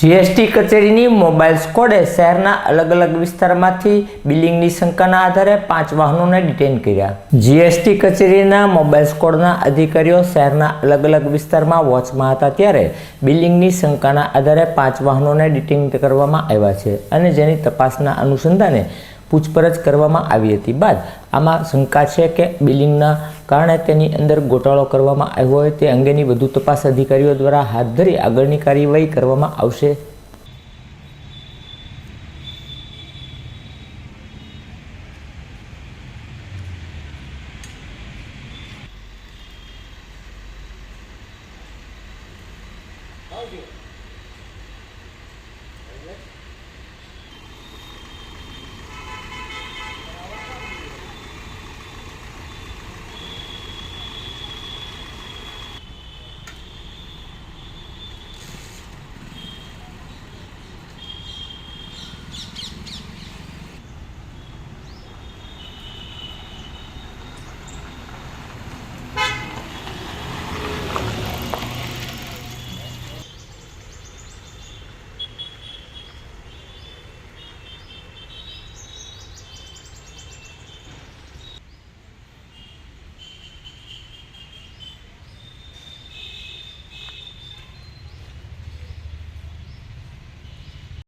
GST કચેરીની mobile સ્કોડે શહેરના અલગ અલગ વિસ્તારમાંથી બિલિંગની શંકાના આધારે પાંચ વાહનોને ડિટેન કર્યા. જીએસટી કચેરીના મોબાઈલ સ્કોડના અધિકારીઓ શહેરના અલગ અલગ વિસ્તારમાં વોચમાં હતા ત્યારે બિલિંગની શંકાના આધારે પાંચ વાહનોને ડિટેન કરવામાં આવ્યા છે અને જેની તપાસના અનુસંધાને પૂછપરછ કરવામાં આવી હતી બાદ આમાં શંકા છે કે બિલિંગના કારણે તેની અંદર ગોટાળો કરવામાં આવ્યો હોય તે અંગેની વધુ તપાસ અધિકારીઓ દ્વારા હાથ ધરી આગળની કાર્યવાહી કરવામાં આવશે